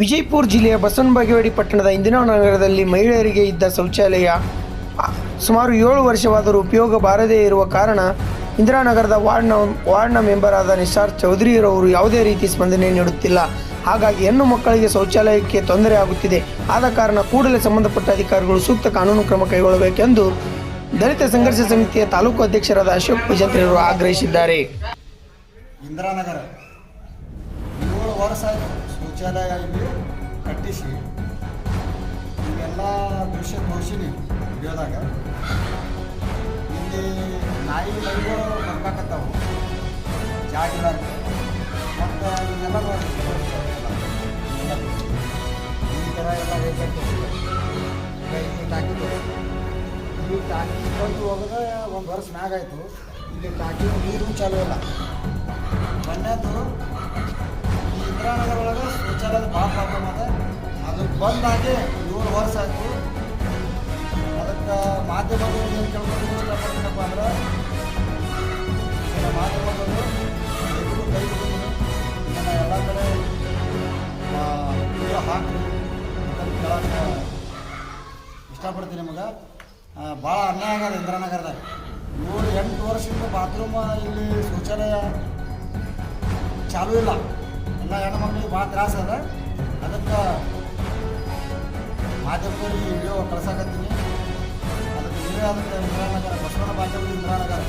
ವಿಜಯಪುರ ಜಿಲ್ಲೆಯ ಬಸವನಬಾಗೇವಾಡಿ ಪಟ್ಟಣದ ಇಂದಿರಾನಗರದಲ್ಲಿ ಮಹಿಳೆಯರಿಗೆ ಇದ್ದ ಶೌಚಾಲಯ. ಸುಮಾರು ಏಳು ವರ್ಷವಾದರೂ ಉಪಯೋಗ ಬಾರದೇ ಇರುವ ಕಾರಣ ಇಂದಿರಾನಗರದ ವಾರ್ಡ್ನ ವಾರ್ಡ್ನ ಮೆಂಬರಾದ ನಿಶಾರ್ ಚೌಧರಿರವರು ಯಾವುದೇ ರೀತಿ ಸ್ಪಂದನೆ ನೀಡುತ್ತಿಲ್ಲ. ಹಾಗಾಗಿ ಹೆಣ್ಣು ಮಕ್ಕಳಿಗೆ ಶೌಚಾಲಯಕ್ಕೆ ತೊಂದರೆ ಆಗುತ್ತಿದೆ. ಆದ ಕಾರಣ ಕೂಡಲೇ ಸಂಬಂಧಪಟ್ಟ ಅಧಿಕಾರಿಗಳು ಸೂಕ್ತ ಕಾನೂನು ಕ್ರಮ ಕೈಗೊಳ್ಳಬೇಕೆಂದು ದಲಿತ ಸಂಘರ್ಷ ಸಮಿತಿಯ ತಾಲೂಕು ಅಧ್ಯಕ್ಷರಾದ ಅಶೋಕ್ ಭಜಂತ್ರಿಯವರು ಆಗ್ರಹಿಸಿದ್ದಾರೆ. ಇಂದಿರಾನಗರ ಏಳು ವರ್ಷ ಶೌಚಾಲಯ ಇಲ್ಲಿ ಕಟ್ಟಿಸಿ ಇವೆಲ್ಲ ದೃಶ್ಯ ತೋರಿಸಿನಿ ವಿಡಿಯೋದಾಗ ಇಲ್ಲಿ ನಾಯಿ ಮೈಗಳು ಬರ್ಬೇಕತ್ತವು ಜಾಗಿದಾಗ ಮತ್ತು ಇದೆಲ್ಲ ಈ ಥರ ಎಲ್ಲ ಹೇಳ್ಬೇಕು ಇಲ್ಲಿ ಟಾಕಿ ಇಲ್ಲಿ ಟಾಕಿ ಬಂದು ಹೋಗೋದು ಒಂದು ವರ್ಷ ಮ್ಯಾಗಾಯಿತು ಇಲ್ಲಿ ಟಾಕಿ ನೀರು ಚಾಲೂ ಇಲ್ಲ. ಈ ಇಂದಿರಾನಗರ ಒಳಗೆ ಶೌಚಾಲಯದ ಭಾಳ ಪ್ರಾಬ್ಲಮ್ ಅದ ಅದು ಬಂದಾಗೆ ನೂರು ವರ್ಷ ಆಯಿತು. ಅದಕ್ಕೆ ಮಾಧ್ಯಮದ ಏನು ಕೇಳ್ಕೊಂಡು ಇಷ್ಟಪಡ್ತೀನಪ್ಪ ಅಂದ್ರೆ ಮಾಧ್ಯಮದವರು ಎಲ್ಲರೂ ಕೈ ಇದನ್ನು ಎಲ್ಲ ಕಡೆ ಹಾಕಿ ಅಂತ ಕೇಳಕ್ಕೆ ಇಷ್ಟಪಡ್ತೀನಿ ನಿಮಗೆ. ಭಾಳ ಅನ್ಯಾಯ ಆಗದ ಇಂದಿರಾನಗರದಾಗ. ನೂರು ಎಂಟು ವರ್ಷದಿಂದ ಬಾತ್ರೂಮ್ ಇಲ್ಲಿ ಶೌಚಾಲಯ ಚಾಲೂ ಇಲ್ಲ. ಎಲ್ಲ ಹೆಣ್ಮಕ್ಳಿಗೆ ಭಾಳ ತ್ರಾಸ ಅದ. ಅದಕ್ಕೆ ಮಾಧ್ಯಮದವ್ರಿಗೆ ವಿಡಿಯೋ ಕಳ್ಸಕತ್ತೀನಿ. ಅದಕ್ಕೆ ನೀವೇ ಅದಕ್ಕೆ ಇಂದಿರಾನಗರ ಬಸವಣ್ಣ ಬಾಗೇವಾಡಿ ಇಂದಿರಾನಗರ.